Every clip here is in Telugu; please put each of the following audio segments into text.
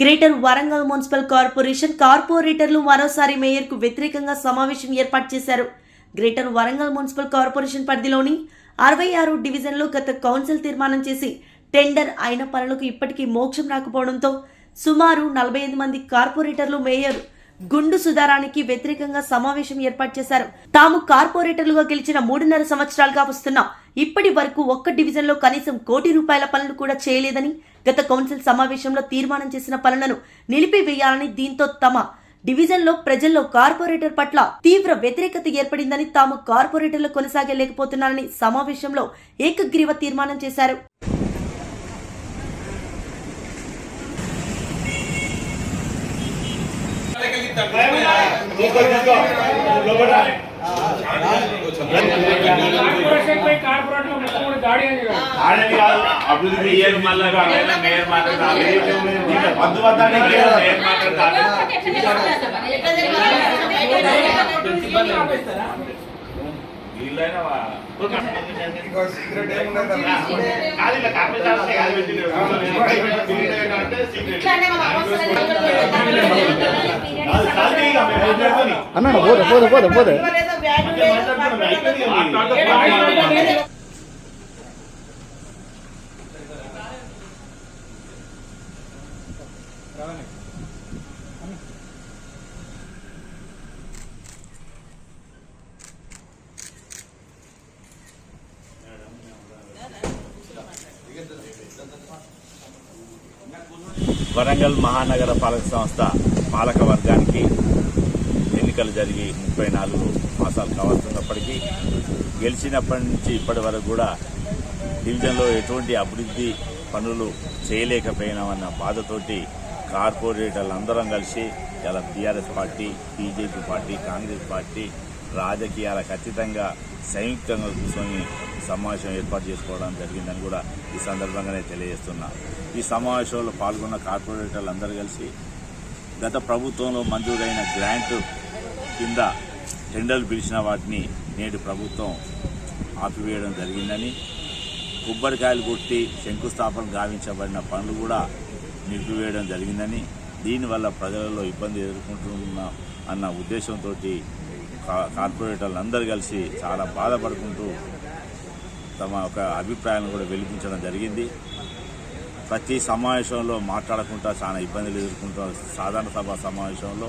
గ్రేటర్ వరంగల్ మున్సిపల్ కార్పొరేషన్ కార్పొరేటర్లు మరోసారి మేయర్కు వ్యతిరేకంగా సమావేశం ఏర్పాటు చేశారు. గ్రేటర్ వరంగల్ మున్సిపల్ కార్పొరేషన్ పరిధిలోని అరవై ఆరు డివిజన్లో గత కౌన్సిల్ తీర్మానం చేసి టెండర్ అయిన పనులకు ఇప్పటికీ మోక్షం రాకపోవడంతో సుమారు నలభై ఐదు మంది కార్పొరేటర్లు మేయర్ గుండు సుధారానికి వ్యతిరేకంగా సమావేశం ఏర్పాటు చేశారు. తాము కార్పొరేటర్లుగా గెలిచిన మూడున్నర సంవత్సరాలుగా వస్తున్నాం ఇప్పటి వరకు ఒక్క డివిజన్లో కనీసం కోటి రూపాయల పనులు కూడా చేయలేదని గత కౌన్సిల్ సమావేశంలో తీర్మానం చేసిన పనులను నిలిపివేయాలని దీంతో తమ డివిజన్లో ప్రజల్లో కార్పొరేటర్ పట్ల తీవ్ర వ్యతిరేకత ఏర్పడిందని తాము కార్పొరేటర్లు కొనసాగలేకపోతున్నారని సమావేశంలో ఏకగ్రీవ తీర్మానం చేశారు. కార్పొరేషన్ ఆడని కాదు అభివృద్ధి మేయర్ మళ్ళా మేయర్ కాదు. పద్దు వద్దని. మేయర్ మాట్లాడుకొని. అన్న పోదు పోదు పోదు పోదు వరంగల్ మహానగర పాలక సంస్థ పాలక వర్గానికి ఎన్నికలు జరిగి ముప్పై నాలుగు మాసాలు కావాల్సినప్పటికీ గెలిచినప్పటి నుంచి ఇప్పటి వరకు కూడా డివిజన్లో ఎటువంటి అభివృద్ధి పనులు చేయలేకపోయినామన్న బాధతోటి కార్పొరేటర్లు అందరం కలిసి ఇలా TRS party BJP party Congress party రాజకీయాల ఖచ్చితంగా సంయుక్తంగా కూర్చొని సమావేశం ఏర్పాటు చేసుకోవడం జరిగిందని కూడా ఈ సందర్భంగానే తెలియజేస్తున్నా. ఈ సమావేశంలో పాల్గొన్న కార్పొరేటర్లు అందరూ కలిసి గత ప్రభుత్వంలో మంజూరైన గ్రాంట్ కింద టెండర్లు పిలిచిన వాటిని నేడు ప్రభుత్వం ఆపివేయడం జరిగిందని కొబ్బరికాయలు కొట్టి శంకుస్థాపన గావించబడిన పనులు కూడా నిలిపివేయడం జరిగిందని దీనివల్ల ప్రజలలో ఇబ్బంది ఎదుర్కొంటున్న అన్న ఉద్దేశంతో కార్పొరేటర్లు అందరు కలిసి చాలా బాధపడుకుంటూ తమ ఒక అభిప్రాయాలను కూడా వెలిపించడం జరిగింది. ప్రతి సమావేశంలో మాట్లాడకుండా చాలా ఇబ్బందులు ఎదుర్కొంటాం సాధారణ సభ సమావేశంలో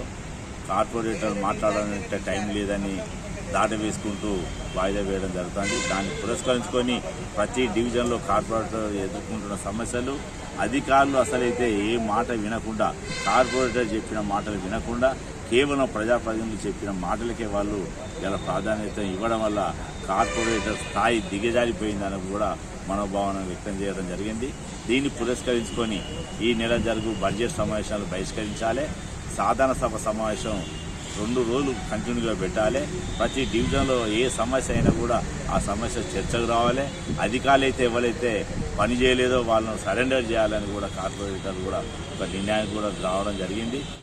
కార్పొరేటర్ మాట్లాడాలంటే టైం లేదని దాట వేసుకుంటూ వాయిదా వేయడం జరుగుతుంది. దాన్ని పురస్కరించుకొని ప్రతి డివిజన్లో కార్పొరేటర్ ఎదుర్కొంటున్న సమస్యలు అధికారులు అసలైతే ఏ మాట వినకుండా కార్పొరేటర్ చెప్పిన మాటలు వినకుండా కేవలం ప్రజాప్రతినిధులు చెప్పిన మాటలకే వాళ్ళు ఇలా ప్రాధాన్యత ఇవ్వడం వల్ల కార్పొరేటర్ స్థాయి దిగజారిపోయిందని కూడా మనోభావన వ్యక్తం చేయడం జరిగింది. దీన్ని పురస్కరించుకొని ఈ నెల జరుగు బడ్జెట్ సమావేశాలు బహిష్కరించాలి. సాధారణ సభ సమావేశం రెండు రోజులు కంటిన్యూగా పెట్టాలి. ప్రతి డివిజన్లో ఏ సమస్య అయినా కూడా ఆ సమస్య చర్చకు రావాలి. అధికారులు అయితే ఎవరైతే పని చేయలేదో వాళ్ళను సరెండర్ చేయాలని కూడా కార్పొరేటర్లు కూడా ఒక నిర్ణయానికి కూడా రావడం జరిగింది.